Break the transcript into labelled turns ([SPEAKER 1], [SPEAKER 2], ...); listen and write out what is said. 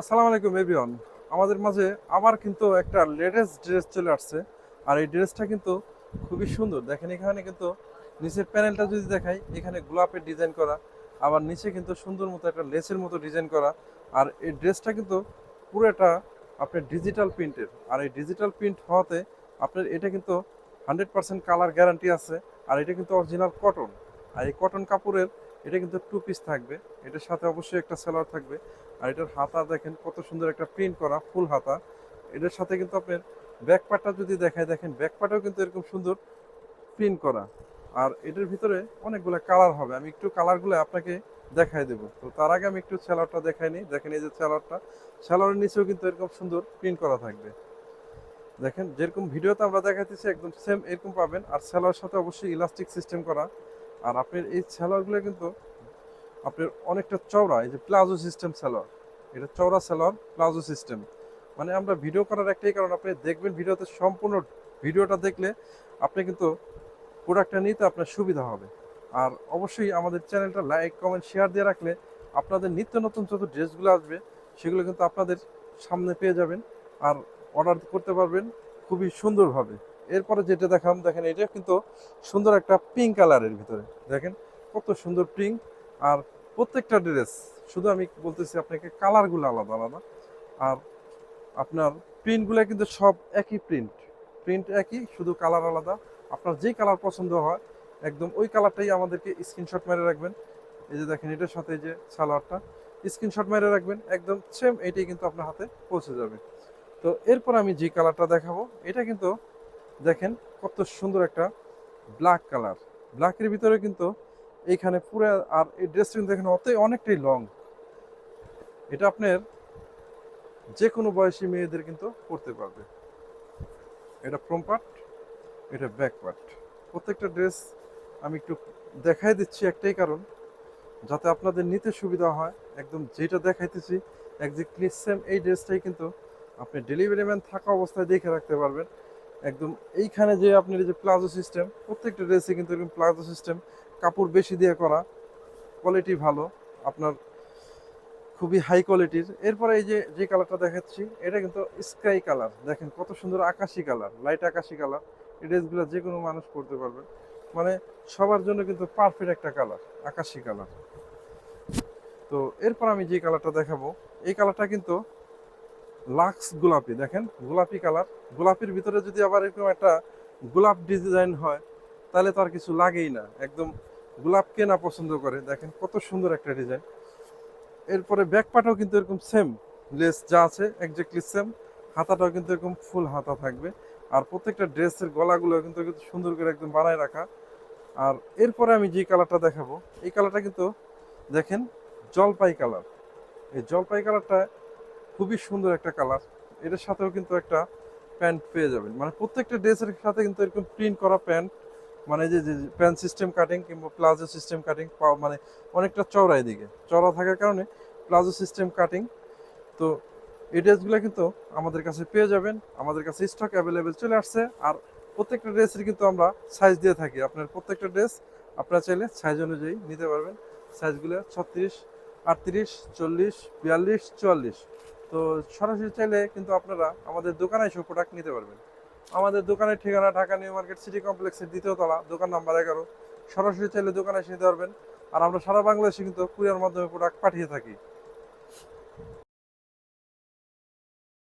[SPEAKER 1] আসসালামু আলাইকুম, এভরিওয়ান। আমাদের মাঝে আবার কিন্তু একটা লেটেস্ট ড্রেস চলে আসছে। আর এই ড্রেসটা কিন্তু খুবই সুন্দর। দেখেন, এখানে কিন্তু নিচের প্যানেলটা যদি দেখাই, এখানে গোলাপের ডিজাইন করা, আবার নিচে কিন্তু সুন্দর মতো একটা লেসের মতো ডিজাইন করা। আর এই ড্রেসটা কিন্তু পুরোটা আপনার ডিজিটাল প্রিন্টের। আর এই ডিজিটাল প্রিন্ট হওয়াতে আপনার এটা কিন্তু হান্ড্রেড পার্সেন্ট কালার গ্যারান্টি আছে। আর এটা কিন্তু অরিজিনাল কটন। আর এই কটন কাপড়ের এটা কিন্তু টু পিস থাকবে। এটার সাথে অবশ্যই একটা সেলার থাকবে। আর এটার হাতা দেখেন কত সুন্দর একটা প্রিন্ট করা ফুল হাতা। এটার সাথে কিন্তু আপনার ব্যাক পার্টটা যদি দেখায়, দেখেন ব্যাক পার্টও কিন্তু এরকম সুন্দর প্রিন্ট করা। আর এটার ভিতরে অনেকগুলো কালার হবে। আমি একটু কালারগুলো আপনাকে দেখাই দেবো। তো তার আগে আমি একটু স্যালারটা দেখাই নিই। দেখেন এই যে স্যালারটা স্যালারের নিচেও কিন্তু এরকম সুন্দর প্রিন্ট করা থাকবে। দেখেন যেরকম ভিডিওতে আমরা দেখাইতেছি, একদম সেম এরকম পাবেন। আর স্যালার সাথে অবশ্যই ইলাস্টিক সিস্টেম করা। আর আপনার এই স্যালারগুলো কিন্তু আপনার অনেকটা চওড়া, এই যে প্লাজো সিস্টেম স্যালোয়ার এটা চওড়া স্যালোয়ার প্লাজো সিস্টেম। মানে আমরা ভিডিও করার একটাই কারণ, আপনি দেখবেন ভিডিওতে সম্পূর্ণ ভিডিওটা দেখলে আপনি কিন্তু প্রোডাক্টটা নিতে আপনার সুবিধা হবে। আর অবশ্যই আমাদের চ্যানেলটা লাইক কমেন্ট শেয়ার দিয়ে রাখলে আপনাদের নিত্য নতুন যত ড্রেসগুলো আসবে, সেগুলো কিন্তু আপনাদের সামনে পেয়ে যাবেন আর অর্ডার করতে পারবেন খুবই সুন্দরভাবে। এরপরে যেটা দেখাম দেখেন এটা কিন্তু সুন্দর একটা পিঙ্ক কালারের ভিতরে। দেখেন কত সুন্দর পিঙ্ক আর প্রত্যেকটা ড্রেস শুধু আমি বলতেছি আপনাকে কালারগুলো আলাদা আলাদা। আর আপনার প্রিন্টগুলো কিন্তু সব একই প্রিন্ট প্রিন্ট একই, শুধু কালার আলাদা। আপনার যেই কালার পছন্দ হয়, একদম ওই কালারটাই আমাদেরকে স্ক্রিনশট মেরে রাখবেন। এই যে দেখেন, এটার সাথে যে সালোয়ারটা স্ক্রিনশট মেরে রাখবেন, একদম সেম এটাই কিন্তু আপনার হাতে পৌঁছে যাবে। তো এরপর আমি যে কালারটা দেখাবো, এটা কিন্তু দেখেন কত সুন্দর একটা ব্ল্যাক কালার ব্ল্যাকের ভিতরে কিন্তু এইখানে পুরো, আর এই ড্রেসটা কিন্তু দেখেন অত অনেকটাই লং এটা আপনার যে কোনো বয়সী মেয়েদের কিন্তু পরতে পারবে। এটা ফ্রম পার্ট এটা ব্যাক পার্ট প্রত্যেকটা ড্রেস আমি একটু দেখাই দিচ্ছি একটাই কারণ, যাতে আপনাদের নিতে সুবিধা হয়। একদম যেটা দেখাইতেছি একজাক্টলি সেম এই ড্রেসটাই কিন্তু আপনি ডেলিভারি ম্যান থাকা অবস্থায় দেখে রাখতে পারবেন। একদম এইখানে যে আপনার যে প্লাজো সিস্টেম প্রত্যেকটা ড্রেসে কিন্তু এরকম প্লাজো সিস্টেম কাপড় বেশি দিয়ে করা কোয়ালিটি ভালো, আপনার খুবই হাই কোয়ালিটির এরপরে এই যে যে কালারটা দেখাচ্ছি, এটা কিন্তু স্কাই কালার দেখেন কত সুন্দর আকাশি কালার লাইট আকাশি কালার এই ড্রেসগুলো যে কোনো মানুষ পরতে পারবে। মানে সবার জন্য কিন্তু পারফেক্ট একটা কালার আকাশি কালার তো এরপর আমি যে কালারটা দেখাবো, এই কালারটা কিন্তু লাক্স গোলাপি। দেখেন গোলাপি কালার গোলাপির ভিতরে যদি আবার এরকম একটা গোলাপ ডিজাইন হয়, তাহলে তো আর কিছু লাগেই না। একদম গোলাপ কেনা পছন্দ করে, দেখেন কত সুন্দর একটা ডিজাইন। এরপরে ব্যাক পাটাও কিন্তু এরকম সেম লেস যা আছে একজাক্টলি সেম হাতাটাও কিন্তু এরকম ফুল হাতা থাকবে। আর প্রত্যেকটা ড্রেসের গলাগুলো কিন্তু কিন্তু সুন্দর করে একদম বানায় রাখা। আর এরপরে আমি যে কালারটা দেখাবো, এই কালারটা কিন্তু দেখেন জলপাই কালার এই জলপাই কালারটা খুবই সুন্দর একটা কালার এটার সাথেও কিন্তু একটা প্যান্ট পেয়ে যাবেন। মানে প্রত্যেকটা ড্রেসের সাথে কিন্তু এরকম প্রিন্ট করা প্যান্ট মানে যে প্যান্ট সিস্টেম কাটিং কিংবা প্লাজো সিস্টেম কাটিং মানে অনেকটা চওড়া এদিকে। চওড়া থাকার কারণে প্লাজো সিস্টেম কাটিং তো এই ড্রেসগুলো কিন্তু আমাদের কাছে পেয়ে যাবেন, আমাদের কাছে স্টক অ্যাভেলেবেল চলে আসছে, আর প্রত্যেকটা ড্রেসের কিন্তু আমরা সাইজ দিয়ে থাকি। আপনার প্রত্যেকটা ড্রেস আপনারা চাইলে সাইজ অনুযায়ী নিতে পারবেন। সাইজগুলো ছত্রিশ, আটত্রিশ, চল্লিশ, বিয়াল্লিশ, চুয়াল্লিশ। তো সরাসরি চাইলে কিন্তু আপনারা আমাদের দোকানে এসে প্রোডাক্ট নিতে পারবেন। আমাদের দোকানের ঠিকানা ঢাকা নিউ মার্কেট সিটি কমপ্লেক্সের দ্বিতীয় তলা, দোকান নাম্বার এগারো। সরাসরি চাইলে দোকানে এসে নিতে পারবেন। আর আমরা সারা বাংলাদেশে কিন্তু কুরিয়ার মাধ্যমে প্রোডাক্ট পাঠিয়ে থাকি।